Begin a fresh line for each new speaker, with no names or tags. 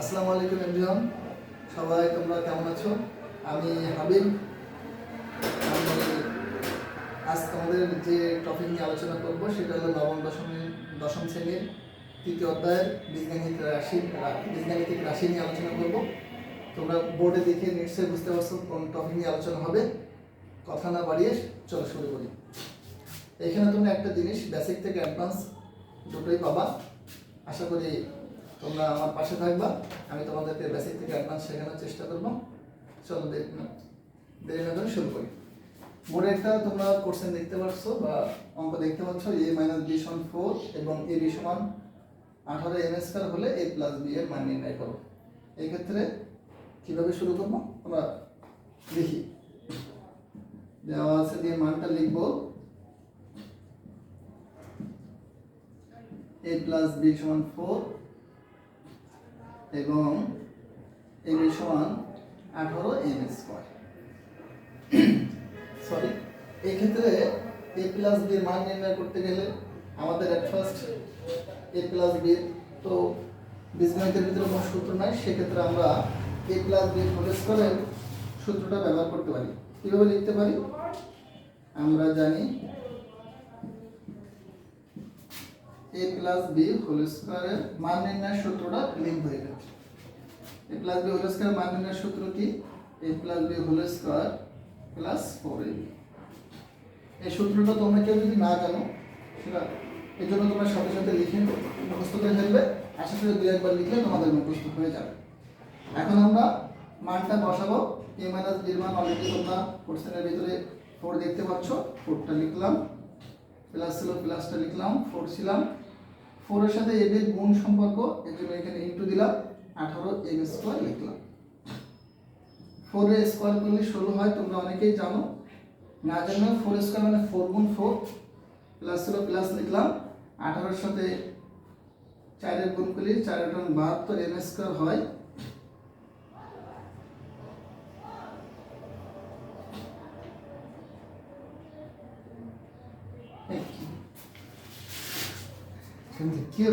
আসসালামু আলাইকুম এভরিওয়ান। সবাই, তোমরা কেমন আছো? আমি হাবিব। আমি আজ তোমাদের যে টপিক নিয়ে আলোচনা করব, সেটা হলো নবম দশমের দশম শ্রেণির তৃতীয় অধ্যায়ের বীজগাণিতিক রাশি বীজগাণিতিক রাশি নিয়ে আলোচনা করব। তোমরা বোর্ডে দেখে নিশ্চয়ই বুঝতে পারছ কোন টপিক নিয়ে আলোচনা হবে। কথা না বাড়িয়ে চলো শুরু করি। এখানে তোমরা একটা জিনিস বেসিক থেকে অ্যাডভান্স দুটোই পাবা। আশা করি তোমরা আমার পাশে থাকবা। আমি তোমাদেরকে বেসিক থেকে অ্যাডভান্স শেখানোর চেষ্টা করব। চলো দেরি না করে শুরু করি। বোর্ডে একটা তোমরা কোশ্চেন দেখতে পাচ্ছ বা অঙ্ক দেখতে পাচ্ছ এ মাইনাস বি সমান ফোর এবং এ বি সমান আঠারো এম স্কোয়ার হলে এ প্লাস বি এর মান নির্ণয় করো। এই ক্ষেত্রে কীভাবে শুরু করব? আমরা দেখি। দেওয়া আছে দিয়ে মানটা লিখব। এ প্লাস বি সমান ফোর এবং এম এ সমান আঠারো এম স্কোয়ার। সরি এক্ষেত্রে এ প্লাস বির মান নির্ণয় করতে গেলে আমাদের অ্যাট ফার্স্ট এ প্লাস বির তো বীজগণিতের ভিতরে কোনো সূত্র নাই, সেক্ষেত্রে আমরা এ প্লাস বি হোল স্কোয়ারের সূত্রটা ব্যবহার করতে পারি। কীভাবে লিখতে পারি? আমরা জানি এ প্লাস বি হোল স্কোয়ারের মান নির্ণয়ের সূত্রটা লিখব এখানে A plus B whole square মান নির্ণয়ের সূত্র কি? A plus B whole square plus four A এই সূত্রটা তোমরা কেউ যদি না জানো, সেটা এই জন্য তোমরা সাথে সাথে লিখে মুখস্থ করে ফেলবে। আশা করি দু একবার লিখলে তোমাদের মুখস্থ হয়ে যাবে। এখন আমরা মানটা বসাবো। এ মাইনাস বির মান অলরেডি তোমরা কোশ্চেনের ভিতরে ফোর দেখতে পাচ্ছ। ফোরটা লিখলাম প্লাস ছিল প্লাসটা লিখলাম ফোর ছিলাম। ফোরের সাথে এর গুণ সম্পর্ক, এর জন্য এখানে ইন্টু দিলাম, আঠারো এম স্কোয়ার লিখলাম। ফোর স্কোয়ার করলে ষোলো হয়, তোমরা অনেকেই জানো। না জানো ফোর স্কোয়ার মানে ফোর গুণ ফোর প্লাস হলো প্লাস লিখলাম। আঠারোর সাথে চারের গুণ করলে চার টন বাহাত্তর এম স্কোয়ার হয়। কি হলো